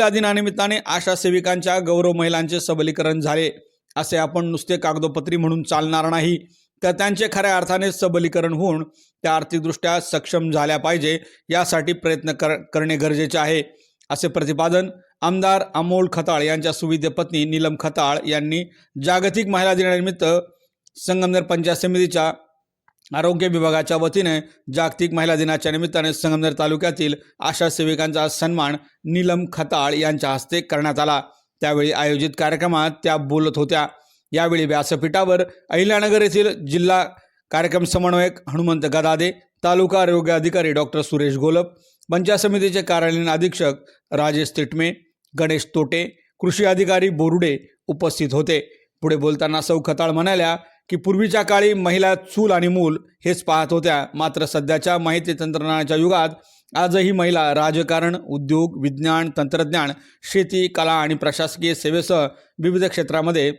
या दिनानिमित्ताने आशा सेविकांच्या गौरव महिलांचे सबलीकरण झाले असे आपण नुसते कागदोपत्री म्हणून चालणार नाही. तर त्यांचे खऱ्या अर्थाने सबलीकरण होऊन त्या आर्थिकदृष्ट्या सक्षम झाल्या पाहिजे यासाठी प्रयत्न कर करणे गरजेचे आहे असे प्रतिपादन आमदार अमोल खताळ यांच्या सुविद्य पत्नी नीलम खताळ यांनी जागतिक महिला दिनानिमित्त संगमनेर पंचायत समितीच्या आरोग्य विभागाच्या वतीने जागतिक महिला दिनाच्या निमित्ताने संगमनेर तालुक्यातील आशा सेविकांचा सन्मान नीलम खताळ यांच्या हस्ते करण्यात आला. त्यावेळी आयोजित कार्यक्रमात त्या बोलत होत्या. यावेळी व्यासपीठावर अहिल्यानगर येथील जिल्हा कार्यक्रम समन्वयक हनुमंत गदादे तालुका आरोग्य अधिकारी डॉक्टर सुरेश गोलप पंचायत समितीचे कार्यालयीन अधीक्षक राजेश तिटमे गणेश तोटे कृषी अधिकारी बोरुडे उपस्थित होते. पुढे बोलताना सौ खताळ म्हणाल्या की पूर्वीच्या काळी महिला चूल आणि मूल हेच पाहत होत्या. मात्र सध्याच्या माहिती तंत्रज्ञानाच्या युगात आजही महिला राजकारण उद्योग विज्ञान तंत्रज्ञान शेती कला आणि प्रशासकीय सेवेसह विविध क्षेत्रामध्ये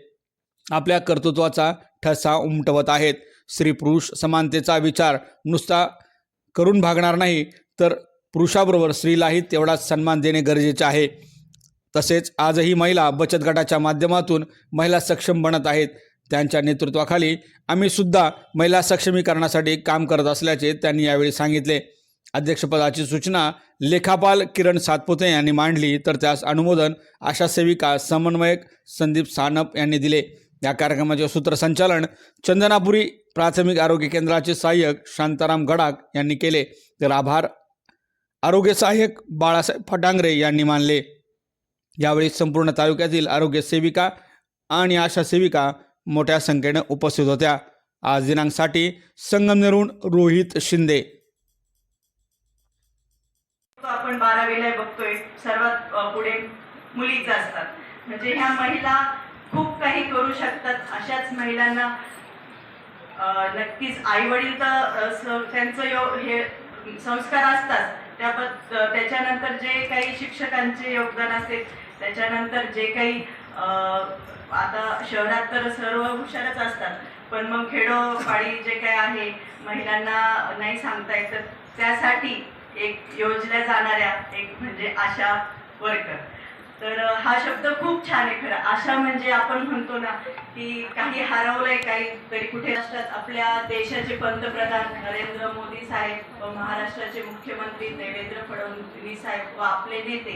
आपल्या कर्तृत्वाचा ठसा उमटवत आहेत. स्त्री पुरुष समानतेचा विचार नुसता करून भागणार नाही तर पुरुषाबरोबर स्त्रीलाही तेवढाच सन्मान देणे गरजेचे आहे. तसेच आजही महिला बचत गटाच्या माध्यमातून महिला सक्षम बनत आहेत. त्यांच्या नेतृत्वाखाली आम्ही सुद्धा महिला सक्षमीकरणासाठी काम करत असल्याचे त्यांनी यावेळी सांगितले. अध्यक्षपदाची सूचना लेखापाल किरण सातपुते यांनी मांडली तर त्यास अनुमोदन आशा सेविका समन्वयक संदीप सानप यांनी दिले. या कार्यक्रमाचे सूत्रसंचालन चंदनापुरी प्राथमिक आरोग्य केंद्राचे सहाय्यक शांताराम गडाक यांनी केले. तर आभार. आरोग्य सहाय्यक बाळासाहेब फटांगरे यांनी मानले. यावेळी संपूर्ण तालुक्यातील आरोग्य सेविका आणि आशा सेविका मोठ्या संख्येनं उपस्थित होत्या. आज दिनांकसाठी संगमनेरहून रोहित शिंदे. आपण बारावीला बघतोय. सर्वात पुढे मुलीच असतात. म्हणजे ह्या महिला खूप काही करू शकतात. अशाच महिलांना नक्कीच आई वडील तर त्यांचं यो हे संस्कार असतात. त्या त्याच्यानंतर जे काही शिक्षकांचे योगदान असेल त्याच्यानंतर जे काही आता शहरात तर सर्व हुशारच असतात. पण मग खेडोपाडी जे काही आहे महिलांना नाही सांगता येत. तर त्यासाठी एक योजल्या जाणाऱ्या एक म्हणजे आशा वर्कर. तर हा शब्द खूप छान आहे खरं. आशा म्हणजे आपण म्हणतो ना की काही हरवलंय काही तरी कुठे असतात आपल्या देशाचे पंतप्रधान नरेंद्र मोदी साहेब व महाराष्ट्राचे मुख्यमंत्री देवेंद्र फडणवीस साहेब व आपले नेते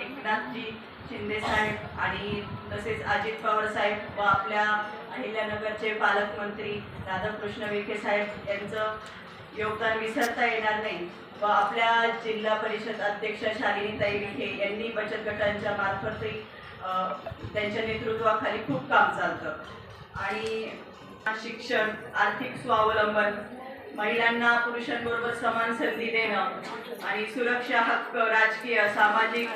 एकनाथजी शिंदे साहेब आणि तसेच अजित पवार साहेब व आपल्या अहिल्यानगरचे पालकमंत्री राधाकृष्ण विखे साहेब यांचं योगदान विसरता येणार नाही. व आपल्या जिल्हा परिषद अध्यक्ष शालिनीताई विखे यांनी बचत गटांच्या मार्फतही त्यांच्या नेतृत्वाखाली खूप काम चालतं. आणि शिक्षण आर्थिक स्वावलंबन महिलांना पुरुषांबरोबर समान संधी देणं आणि सुरक्षा हक्क राजकीय सामाजिक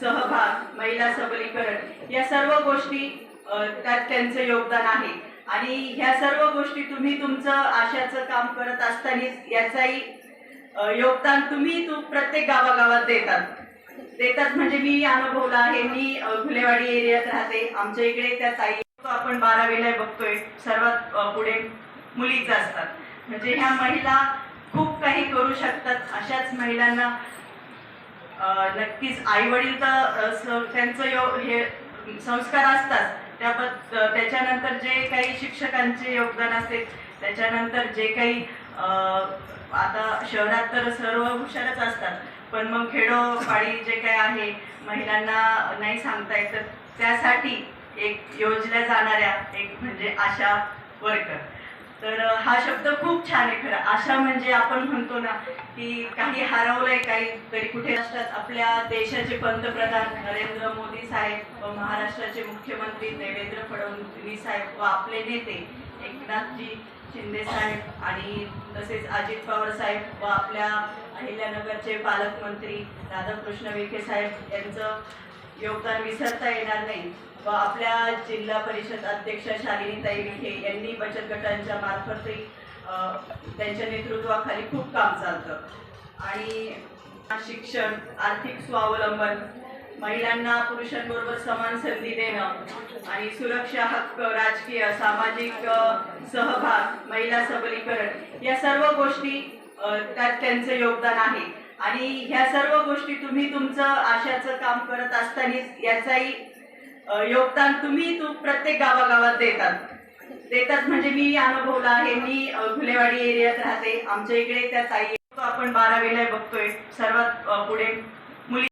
सहभाग महिला सबलीकरण या सर्व गोष्टी त्यात त्यांचं योगदान आहे. आणि ह्या सर्व गोष्टी तुम्ही तुमचं आशाचं काम करत असतानाच याचाही योगदान तुम्ही तू प्रत्येक गावागावात देतात. देतात म्हणजे मी अनुभवला आहे मी फुलेवाडी घुलेवाडी एरियात राहते. आमच्या इकडे त्या ताई आपण बारावीला बघतोय. सर्वात पुढे मुलीच असतात. म्हणजे ह्या महिला खूप काही करू शकतात अशाच महिलांना नक्कीच आई वडील तर त्यांचं यो हे संस्कार असतात. त्याबद्द त्याच्यानंतर जे काही शिक्षकांचे योगदान असेल त्याच्यानंतर जे काही आता शहरात तर सर्व हुशारच असतात. पण मग खेडोपाडी जे काही आहे महिलांना नाही सांगता येत. त्यासाठी एक योजल्या जाणाऱ्या एक म्हणजे आशा वर्कर. तर हा शब्द खूप छान आहे खरं. आशा म्हणजे आपण म्हणतो ना की काही हरवलंय काही तरी कुठे असतात. आपल्या देशाचे पंतप्रधान नरेंद्र मोदी साहेब व महाराष्ट्राचे मुख्यमंत्री देवेंद्र फडणवीस साहेब व आपले नेते एकनाथजी शिंदे साहेब आणि तसेच अजित पवार साहेब व आपल्या अहिल्यानगरचे पालकमंत्री राधाकृष्ण विखे साहेब यांचं योगदान विसरता येणार नाही. व आपल्या जिल्हा परिषद अध्यक्ष शालिनीताई विखे यांनी बचत गटांच्या मार्फतही त्यांच्या नेतृत्वाखाली खूप काम चालतं. आणि शिक्षण आर्थिक स्वावलंबन महिलांना पुरुषांबरोबर समान संधी देणं आणि सुरक्षा हक्क राजकीय सामाजिक सहभाग महिला सबलीकरण या सर्व गोष्टी त्यात त्यांचं योगदान आहे. आणि ह्या सर्व गोष्टी तुम्ही तुमचं आशाचं काम करत असताना याचाही योगदान तुम्ही तू प्रत्येक गावागावात देतात. देतात म्हणजे मी अनुभवला आहे मी घुलेवाडी एरियात राहते. आमच्या इकडे त्या ताई आपण बारावीला बघतोय. सर्वात पुढे मुली